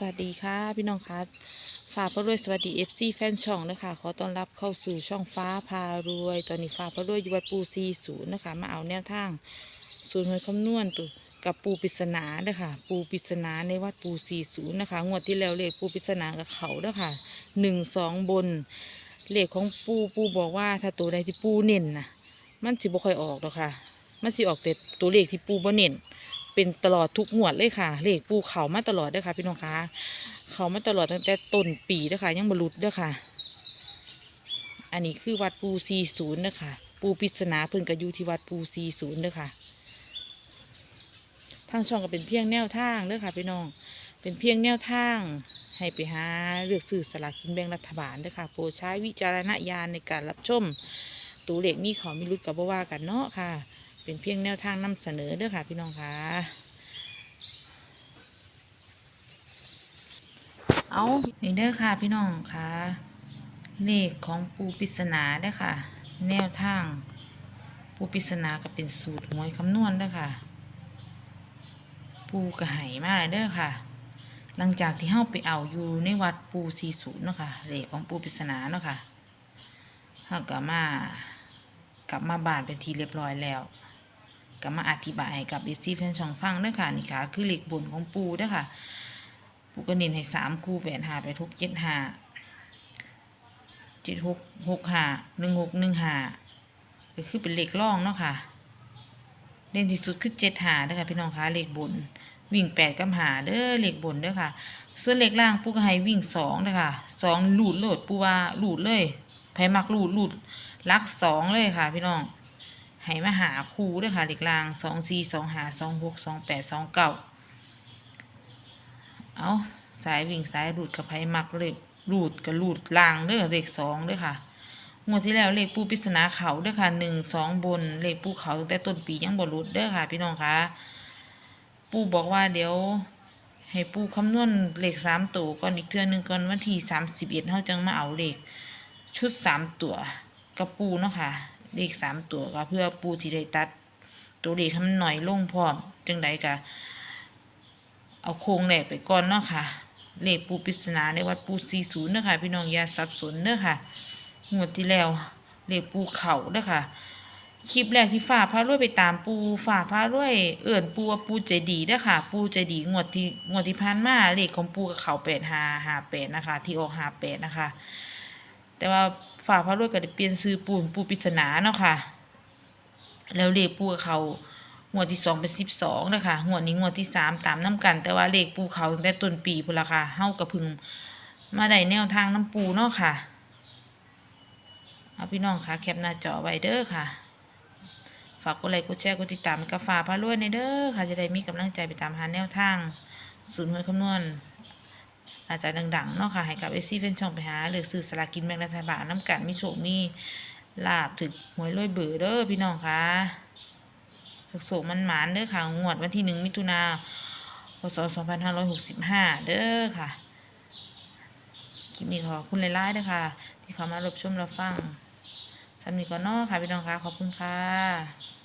สวัสดีค่ะ พี่น้องคะฝากพระรวยสวัสดีเอฟซีแฟนช่องนะคะขอต้อนรับเข้าสู่ช่องฟ้าพารวย ตอนนี้ฟ้าพระรวยอยู่วัดปูซีศูนย์นะคะ มาเอาแนวทางศูนย์หวยคำนวณตัวกับปูปริศนาเด้อค่ะ ปูปริศนาในวัดปูซีศูนย์นะคะงวดที่แล้วเลขปูปริศนากับเขาเด้อค่ะหนึ่งสองบนเลขของปูปูบอกว่าถ้าตัวใดที่ปูเน้นนะมันสิบ่ค่อยออกหรอกค่ะ มันสิออกแต่ตัวเลขที่ปูบ่เน้น เป็นตลอดทุกงวดเลยค่ะ เลขปูเขามาตลอดเด้อค่ะ พี่น้องคะเขามาตลอดตั้งแต่ต้นปีเด้อค่ะ ยังบรรุดเด้อค่ะ อันนี้คือวัดปูซีศูนย์เด้อค่ะปูปริศนาเพิ่นก็อยู่ที่วัดปูซีศูนย์ด้อค่ะทางช่องก็เป็นเพียงแนวทางเด้อค่ะพี่น้อง เป็นเพียงแนวทาง ให้ไปหาเลือกซื้อสลากกินแบ่งรัฐบาลเด้อค่ะ โปรดใช้วิจารณญาณในการรับชม ตัวเลขมีเขามีรุดกับบ่ว่ากันเนาะค่ะ เป็นเพียงแนวทางนำเสนอเด้อค่ะ พี่น้องค่ะ เอานี่เด้อค่ะพี่น้องค่ะเลขของปูปริศนาเด้อค่ะ แนวทาง ปูปริศนาก็เป็นสูตรหวยคำนวณเด้อค่ะ ปูกระไหมาเลยเด้อค่ะ หลังจากที่เฮาไปเอาอยู่ในวัดปูสีศูนเนาะค่ะเลขของปูปริศนาเนาะค่ะเฮาก็มากลับมาบ้านเป็นทีเรียบร้อยแล้ว ก็มาอธิบายให้กับเอซีแฟนช่องฟังเด้อค่ะนี่ค่ะ คือเหล็กบนของปูเด้อค่ะ ปูก็เน้นให้สามคู่แปดหาไปทุกเจ็ดหาเจ็ดหกหกหาหนึ่งหกหนึ่งหาก็คือเป็นเหล็กล่องเนาะค่ะเด่นที่สุดคือเจ็ดหาเด้อค่ะพี่น้องคะเหล็กบนวิ่งแปดกับหาเด้อเหล็กบนเด้อค่ะ ส่วนเหล็กล่างปูก็ให้วิ่งสองเด้อค่ะสองหลุดโหลดปูว่าหลุดเลยไผมักหลุดหลุดลักสองเลยค่ะ พี่น้อง ให้มาหาครูด้วยค่ะเด็กลางสองสี่สองหาสองหกสองแปดสองเก้าเอาสายวิ่งสายรูดกับไพ่มักเลยรูดกับรูดลางเด้อเลขสองเด้อค่ะงวดที่แล้วเลขปูปริศนาเขาเด้อค่ะหนึ่งสองบนเลขปูเขาตั้งแต่ต้นปียังบ่รุดเด้อค่ะ พี่น้องคะปูบอกว่าเดี๋ยวให้ปูคำนวณเลขสามตัวก่อนอีกเทื่อหนึงก่อนวันที่สามสิบเอ็ดเขาจังมาเอาเลขชุดสามตัวกับปูเนาะค่ะ เลขสามตัวก็เพื่อปูสิได้ตัด ตัวเลขทำหน่อยลงพร้อมจังใดกะเอาโครงแหลกไปก่อนเนาะค่ะ เลขปูปริศนาในวัดปูสี่ศูนย์เนาะค่ะพี่น้องอย่าสับสนเนาะค่ะงวดที่แล้วเลขปูเข่าเนาะค่ะคลิปแรกที่ฝ่าพระรวยไปตามปูฝ่าพระรวยเอิ่นปูว่าปูใจดีเด้อค่ะ ปูใจดีงวดที่งวดที่ผ่านมาเลขของปูกับเขาแปดหาหาแปดนะคะ ที่ออกหาแปดนะคะ แต่ว่า ฝ่าพระรวยก็ได้เปลี่ยนซื้อปูนปูปริศนาเนาะค่ะ แล้วเลขปูเขางวดที่สองเป็นสิบสองนะคะงวดนี้งวดที่สามตามน้ำกัน แต่ว่าเลขปูเขาตั้งแต่ต้นปีพุ่นละค่ะเฮากระพึงมาได้แนวทางน้ำปูเนาะค่ะเอาพี่น้องค่ะแคปหน้าจอไว้เด้อค่ะ ฝากกดไลค์กดแชร์กดติดตามกับฝาพารวยในเด้อค่ะ จะได้มีกำลังใจไปตามหาแนวทาง ศูนย์หวยคำนวณ อาจจะดังๆเนาะค่ะให้กับเอซี่เป็นช่องไปหาหรือซื้อสลากกินแบ่งรัฐบาลน้ำกันมีโชคมีลาบถึกหวยรวยเบื่อเด้อพี่น้องค่ะสุกโศกมันหมานเด้อค่ะงวดวันที่หนึ่งมิถุนาพศสองพันห้าร้อยหกสิบห้าเด้อค่ะคลิปนี้ขอบคุณหลายๆเด้อค่ะ ที่เข้ามารับชมรับฟังสำนี้ก่อนเนาะค่ะพี่น้องค่ะขอบคุณค่ะ